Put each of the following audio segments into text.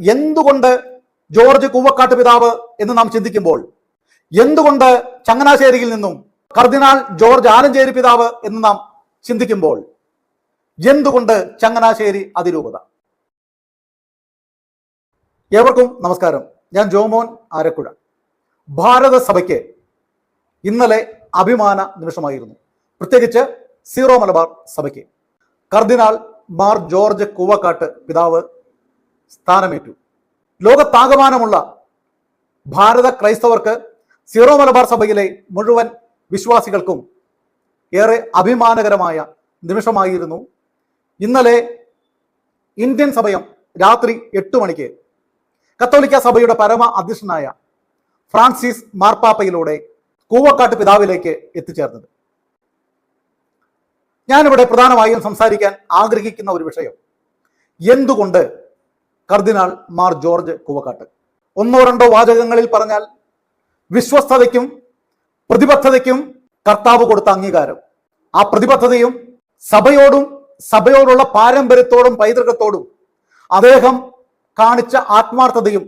എന്തുകൊണ്ട് ജോർജ് കൂവക്കാട്ട് പിതാവ് എന്ന് നാം ചിന്തിക്കുമ്പോൾ എന്തുകൊണ്ട് ചങ്ങനാശ്ശേരിയിൽ നിന്നും കർദിനാൾ ജോർജ് ആലഞ്ചേരി പിതാവ് എന്ന് നാം ചിന്തിക്കുമ്പോൾ എന്തുകൊണ്ട് ചങ്ങനാശ്ശേരി അതിരൂപത? ഏവർക്കും നമസ്കാരം. ഞാൻ ജോമോൻ ആരക്കുഴ. ഭാരത സഭയ്ക്ക് ഇന്നലെ അഭിമാന നിമിഷമായിരുന്നു. പ്രത്യേകിച്ച് സീറോ മലബാർ സഭയ്ക്ക്. കർദിനാൾ മാർ ജോർജ് കൂവക്കാട്ട് പിതാവ് സ്ഥാനമേറ്റു. ലോകത്താകമാനമുള്ള ഭാരത ക്രൈസ്തവർക്ക് സീറോ മലബാർ സഭയിലെ മുഴുവൻ വിശ്വാസികൾക്കും ഏറെ അഭിമാനകരമായ നിമിഷമായിരുന്നു. ഇന്നലെ ഇന്ത്യൻ സമയം രാത്രി എട്ട് മണിക്ക് കത്തോലിക്ക സഭയുടെ പരമ അധ്യക്ഷനായ ഫ്രാൻസിസ് മാർപ്പാപ്പയിലൂടെ കൂവക്കാട്ട് പിതാവിലേക്ക് എത്തിച്ചേർന്നത്. ഞാനിവിടെ പ്രധാനമായും സംസാരിക്കാൻ ആഗ്രഹിക്കുന്ന ഒരു വിഷയം. എന്തുകൊണ്ട് കർദിനാൾ മാർ ജോർജ് കുവക്കാട്ട്. ഒന്നോ രണ്ടോ വാചകങ്ങളിൽ പറഞ്ഞാൽ വിശ്വസ്തതയ്ക്കും പ്രതിബദ്ധതയ്ക്കും കർത്താവ് കൊടുത്ത അംഗീകാരം. ആ പ്രതിബദ്ധതയും സഭയോടും സഭയോടുള്ള പാരമ്പര്യത്തോടും പൈതൃകത്തോടും അദ്ദേഹം കാണിച്ച ആത്മാർത്ഥതയും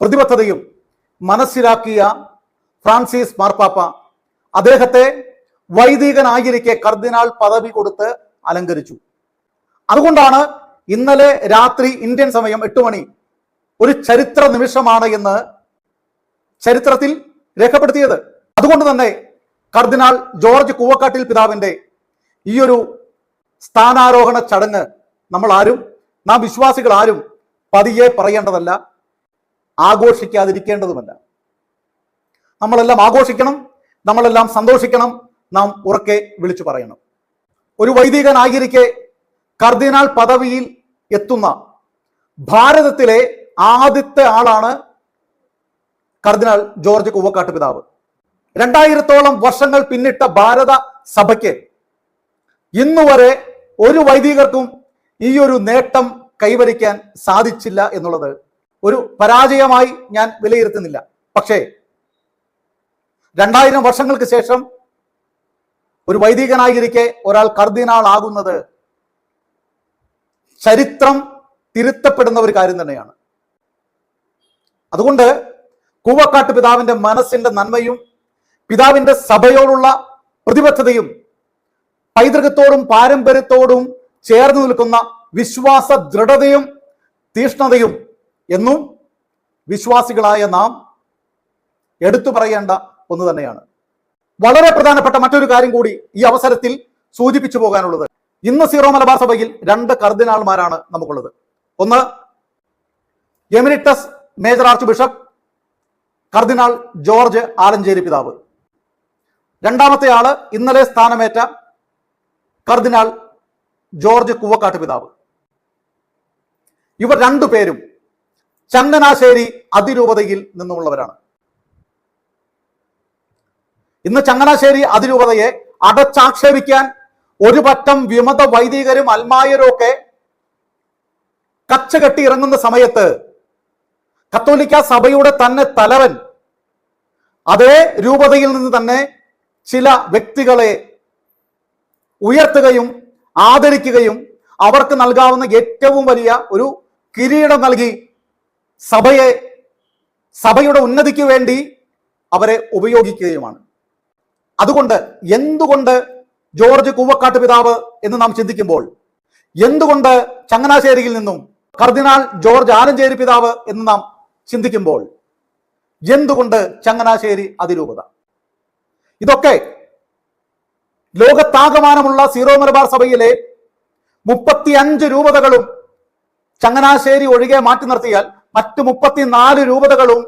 പ്രതിബദ്ധതയും മനസ്സിലാക്കിയ ഫ്രാൻസിസ് മാർപ്പാപ്പ അദ്ദേഹത്തെ വൈദികനായിരിക്കെ കർദിനാൾ പദവി കൊടുത്ത് അലങ്കരിച്ചു. അതുകൊണ്ടാണ് ഇന്നലെ രാത്രി ഇന്ത്യൻ സമയം എട്ട് മണി. ഒരു ചരിത്ര നിമിഷമാണ് എന്ന് ചരിത്രത്തിൽ രേഖപ്പെടുത്തിയത്. അതുകൊണ്ട് തന്നെ കർദിനാൾ ജോർജ് കൂവക്കാട്ടിൽ പിതാവിന്റെ ഈയൊരു സ്ഥാനാരോഹണ ചടങ്ങ് നമ്മൾ ആരും നാം വിശ്വാസികൾ ആരും പതിയെ പറയേണ്ടതല്ല ആഘോഷിക്കാതിരിക്കേണ്ടതുമല്ല. നമ്മളെല്ലാം ആഘോഷിക്കണം നമ്മളെല്ലാം സന്തോഷിക്കണം നാം ഉറക്കെ വിളിച്ചു പറയണം. ഒരു വൈദികനായിരിക്കെ കർദിനാൾ പദവിയിൽ എത്തുന്ന ഭാരതത്തിലെ ആദ്യത്തെ ആളാണ് കർദിനാൾ ജോർജ് കൂവക്കാട്ട് പിതാവ്. രണ്ടായിരത്തോളം വർഷങ്ങൾ പിന്നിട്ട ഭാരത സഭയ്ക്ക് ഇന്നുവരെ ഒരു വൈദികർക്കും ഈ ഒരു നേട്ടം കൈവരിക്കാൻ സാധിച്ചില്ല എന്നുള്ളത് ഒരു പരാജയമായി ഞാൻ വിലയിരുത്തുന്നില്ല. പക്ഷേ രണ്ടായിരം വർഷങ്ങൾക്ക് ശേഷം ഒരു വൈദികനായിരിക്കെ ഒരാൾ കർദിനാൾ ആകുന്നത് ചരിത്രം തിരുത്തപ്പെടുന്ന ഒരു കാര്യം തന്നെയാണ്. അതുകൊണ്ട് കൂവക്കാട്ട് പിതാവിന്റെ മനസ്സിന്റെ നന്മയും പിതാവിന്റെ സഭയോടുള്ള പ്രതിബദ്ധതയും പൈതൃകത്തോടും പാരമ്പര്യത്തോടും ചേർന്ന് നിൽക്കുന്ന വിശ്വാസ ദൃഢതയും തീഷ്ണതയും എന്നും വിശ്വാസികളായ നാം എടുത്തു പറയേണ്ട ഒന്ന് തന്നെയാണ്. വളരെ പ്രധാനപ്പെട്ട മറ്റൊരു കാര്യം കൂടി ഈ അവസരത്തിൽ സൂചിപ്പിച്ചു പോകാനുള്ളത്. ഇന്ന് സീറോ മലബാർ സഭയിൽ രണ്ട് കർദിനാൾമാരാണ് നമുക്കുള്ളത്. ഒന്ന് emeritus major archbishop cardinal George Alencherry പിതാവ്. രണ്ടാമത്തെ ആൾ ഇന്നലെ സ്ഥാനമേറ്റ കർദിനാൾ ജോർജ് കുവക്കാട്ട് പിതാവ്. ഇവർ രണ്ടു പേരും ചങ്ങനാശ്ശേരി അതിരൂപതയിൽ നിന്നുമുള്ളവരാണ്. ഇന്ന് ചങ്ങനാശ്ശേരി അതിരൂപതയെ അടച്ചാക്ഷേപിക്കാൻ ഒരു പറ്റം വിമത വൈദികരും അൽമായരും ഒക്കെ കച്ചകെട്ടി ഇറങ്ങുന്ന സമയത്ത് കത്തോലിക്ക സഭയുടെ തന്നെ തലവൻ അതേ രൂപതയിൽ നിന്ന് തന്നെ ചില വ്യക്തികളെ ഉയർത്തുകയും ആദരിക്കുകയും അവർക്ക് നൽകാവുന്ന ഏറ്റവും വലിയ ഒരു കിരീടം നൽകി സഭയെ സഭയുടെ ഉന്നതിക്ക് വേണ്ടി അവരെ ഉപയോഗിക്കുകയുമാണ്. അതുകൊണ്ട് എന്തുകൊണ്ട് ജോർജ് കൂവക്കാട്ട് പിതാവ് എന്ന് നാം ചിന്തിക്കുമ്പോൾ എന്തുകൊണ്ട് ചങ്ങനാശ്ശേരിയിൽ നിന്നും കർദിനാൾ ജോർജ് ആലഞ്ചേരി പിതാവ് എന്ന് നാം ചിന്തിക്കുമ്പോൾ എന്തുകൊണ്ട് ചങ്ങനാശ്ശേരി അതിരൂപത? ഇതൊക്കെ ലോകത്താകമാനമുള്ള സീറോ മലബാർ സഭയിലെ മുപ്പത്തിയഞ്ച് രൂപതകളും ചങ്ങനാശ്ശേരി ഒഴികെ മാറ്റി നിർത്തിയാൽ മറ്റു മുപ്പത്തിനാല് രൂപതകളും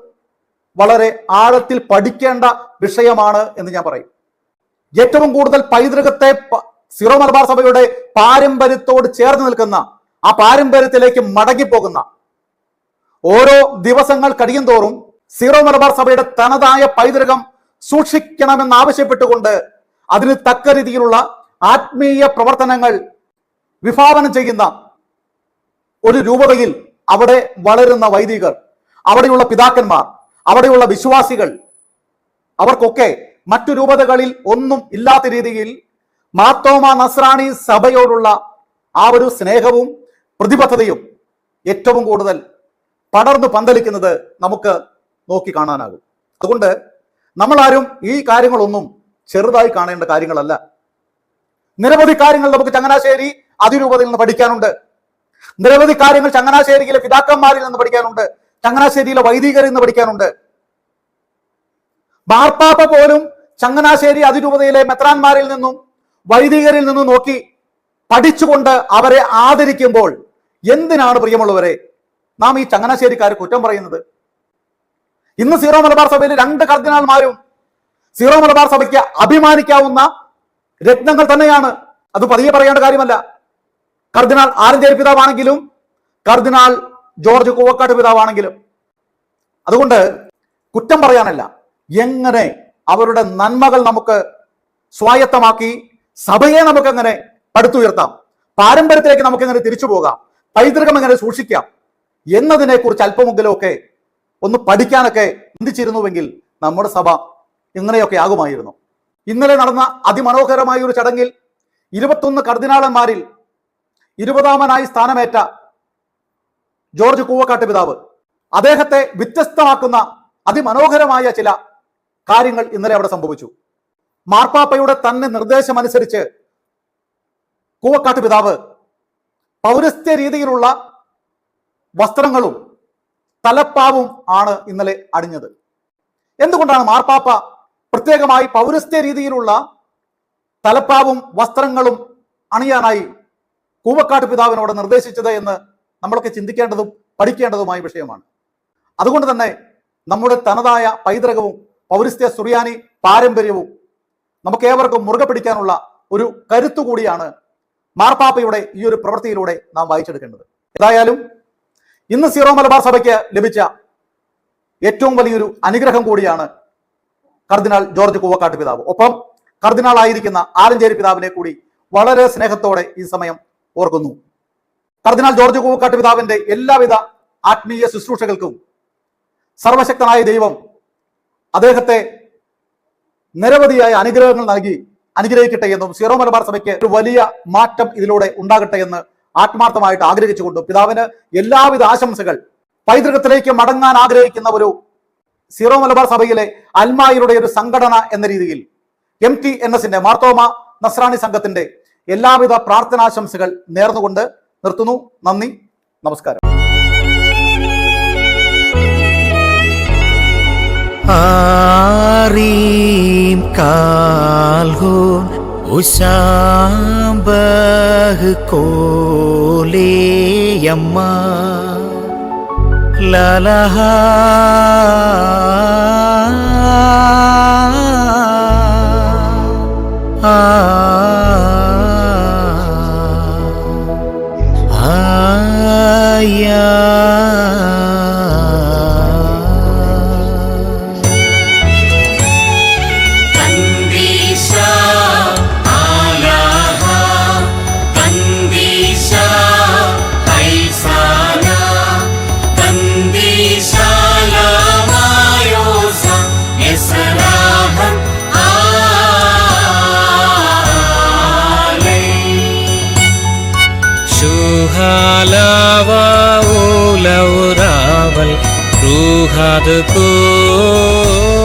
വളരെ ആഴത്തിൽ പഠിക്കേണ്ട വിഷയമാണ് എന്ന് ഞാൻ പറയും. ഏറ്റവും കൂടുതൽ പൈതൃകത്തെ സിറോ മലബാർ സഭയുടെ പാരമ്പര്യത്തോട് ചേർന്ന് നിൽക്കുന്ന ആ പാരമ്പര്യത്തിലേക്ക് മടങ്ങിപ്പോകുന്ന ഓരോ ദിവസങ്ങൾ കഴിയും തോറും സീറോ മലബാർ സഭയുടെ തനതായ പൈതൃകം സൂക്ഷിക്കണമെന്നാവശ്യപ്പെട്ടുകൊണ്ട് അതിന് തക്ക രീതിയിലുള്ള ആത്മീയ പ്രവർത്തനങ്ങൾ വിഭാവനം ചെയ്യുന്ന ഒരു രൂപതയിൽ അവിടെ വളരുന്ന വൈദികർ അവിടെയുള്ള പിതാക്കന്മാർ അവിടെയുള്ള വിശ്വാസികൾ അവർക്കൊക്കെ മറ്റു രൂപതകളിൽ ഒന്നും ഇല്ലാത്ത രീതിയിൽ മാത്തോമ നസ്രാണി സഭയോടുള്ള ആ ഒരു സ്നേഹവും പ്രതിബദ്ധതയും ഏറ്റവും കൂടുതൽ പടർന്നു പന്തലിക്കുന്നത് നമുക്ക് നോക്കി കാണാനാകും. അതുകൊണ്ട് നമ്മളാരും ഈ കാര്യങ്ങളൊന്നും ചെറുതായി കാണേണ്ട കാര്യങ്ങളല്ല. നിരവധി കാര്യങ്ങൾ നമുക്ക് ചങ്ങനാശ്ശേരി അതിരൂപതയിൽ നിന്ന് പഠിക്കാനുണ്ട്. നിരവധി കാര്യങ്ങൾ ചങ്ങനാശ്ശേരിയിലെ പിതാക്കന്മാരിൽ നിന്ന് പഠിക്കാനുണ്ട്. ചങ്ങനാശ്ശേരിയിലെ വൈദികരിൽ നിന്ന് പഠിക്കാനുണ്ട്. മാർപ്പാപ്പ പോലും ചങ്ങനാശ്ശേരി അതിരൂപതയിലെ മെത്രാന്മാരിൽ നിന്നും വൈദികരിൽ നിന്നും നോക്കി പഠിച്ചുകൊണ്ട് അവരെ ആദരിക്കുമ്പോൾ എന്തിനാണ് പ്രിയമുള്ളവരെ നാം ഈ ചങ്ങനാശ്ശേരിക്കാർ കുറ്റം പറയുന്നത്? ഇന്ന് സീറോ മലബാർ സഭയിൽ രണ്ട് കർദിനാൾമാരും സീറോ മലബാർ സഭയ്ക്ക് അഭിമാനിക്കാവുന്ന രത്നങ്ങൾ തന്നെയാണ്. അത് പതിയെ പറയേണ്ട കാര്യമല്ല. കർദിനാൾ ആരഞ്ചേരി പിതാവാണെങ്കിലും കർദിനാൾ ജോർജ് കൂവക്കാട്ട് പിതാവാണെങ്കിലും. അതുകൊണ്ട് കുറ്റം പറയാനല്ല. എങ്ങനെ അവരുടെ നന്മകൾ നമുക്ക് സ്വായത്തമാക്കി സഭയെ നമുക്ക് എങ്ങനെ പടുത്തുയർത്താം പാരമ്പര്യത്തിലേക്ക് നമുക്ക് എങ്ങനെ തിരിച്ചു പോകാം? പൈതൃകം എങ്ങനെ സൂക്ഷിക്കാം? എന്നതിനെ കുറിച്ച് അല്പമെങ്കിലുമൊക്കെ ഒന്ന് പഠിക്കാനൊക്കെ ചിന്തിച്ചിരുന്നുവെങ്കിൽ നമ്മുടെ സഭ ഇങ്ങനെയൊക്കെ ആകുമായിരുന്നു. ഇന്നലെ നടന്ന അതിമനോഹരമായ ഒരു ചടങ്ങിൽ ഇരുപത്തൊന്ന് കർദിനാളന്മാരിൽ ഇരുപതാമനായി സ്ഥാനമേറ്റ ജോർജ് കൂവക്കാട്ട് പിതാവ് അദ്ദേഹത്തെ വ്യത്യസ്തമാക്കുന്ന അതിമനോഹരമായ ചില കാര്യങ്ങൾ ഇന്നലെ അവിടെ സംഭവിച്ചു. മാർപ്പാപ്പയുടെ തന്നെ നിർദ്ദേശമനുസരിച്ച് കൂവക്കാട്ട് പിതാവ് പൗരസ്ത്യ രീതിയിലുള്ള വസ്ത്രങ്ങളും തലപ്പാവും ആണ് ഇന്നലെ അണിഞ്ഞത്. എന്തുകൊണ്ടാണ് മാർപ്പാപ്പ പ്രത്യേകമായി പൗരസ്ത്യ രീതിയിലുള്ള തലപ്പാവും വസ്ത്രങ്ങളും അണിയാനായി കൂവക്കാട്ട് പിതാവിനോട് നിർദ്ദേശിച്ചത് എന്ന് നമ്മളൊക്കെ ചിന്തിക്കേണ്ടതും പഠിക്കേണ്ടതുമായ വിഷയമാണ്. അതുകൊണ്ട് തന്നെ നമ്മുടെ തനതായ പൈതൃകവും പൗരസ്ത്യ സുറിയാനി പാരമ്പര്യവും നമുക്ക് ഏവർക്കും മുറുകെ പിടിക്കാനുള്ള ഒരു കരുത്തു കൂടിയാണ് മാർപ്പാപ്പയുടെ ഈ ഒരു പ്രവൃത്തിയിലൂടെ നാം വായിച്ചെടുക്കേണ്ടത്. ഏതായാലും ഇന്ന് സീറോ മലബാർ സഭയ്ക്ക് ലഭിച്ച ഏറ്റവും വലിയൊരു അനുഗ്രഹം കൂടിയാണ് കർദിനാൾ ജോർജ് കൂവക്കാട്ട് പിതാവ്. ഒപ്പം കർദിനാൾ ആയിരിക്കുന്ന ആലഞ്ചേരി പിതാവിനെ കൂടി വളരെ സ്നേഹത്തോടെ ഈ സമയം ഓർക്കുന്നു. കർദിനാൾ ജോർജ് കൂവക്കാട്ട് പിതാവിന്റെ എല്ലാവിധ ആത്മീയ ശുശ്രൂഷകൾക്കും സർവശക്തനായ ദൈവം അദ്ദേഹത്തെ നിരവധിയായ അനുഗ്രഹങ്ങൾ നൽകി അനുഗ്രഹിക്കട്ടെ എന്നും സീറോ മലബാർ സഭയ്ക്ക് ഒരു വലിയ മാറ്റം ഇതിലൂടെ ഉണ്ടാകട്ടെ എന്ന് ആത്മാർത്ഥമായിട്ട് ആഗ്രഹിച്ചുകൊണ്ടും പിതാവിന് എല്ലാവിധ ആശംസകൾ. പൈതൃകത്തിലേക്ക് മടങ്ങാൻ ആഗ്രഹിക്കുന്ന ഒരു സീറോ മലബാർ സഭയിലെ അൽമായിയുടെ ഒരു സംഘടന എന്ന രീതിയിൽ എം ടി എൻ എസിന്റെ മാർത്തോമ നസ്രാണി സംഘത്തിന്റെ എല്ലാവിധ പ്രാർത്ഥനാശംസകൾ നേർന്നുകൊണ്ട് നിർത്തുന്നു. നന്ദി. നമസ്കാരം. ஆரீம் கால்கோம் உஷாம்பகு கோலேயம்மா லலஹா ஆ شوهالاوا ولو راول روحاد کو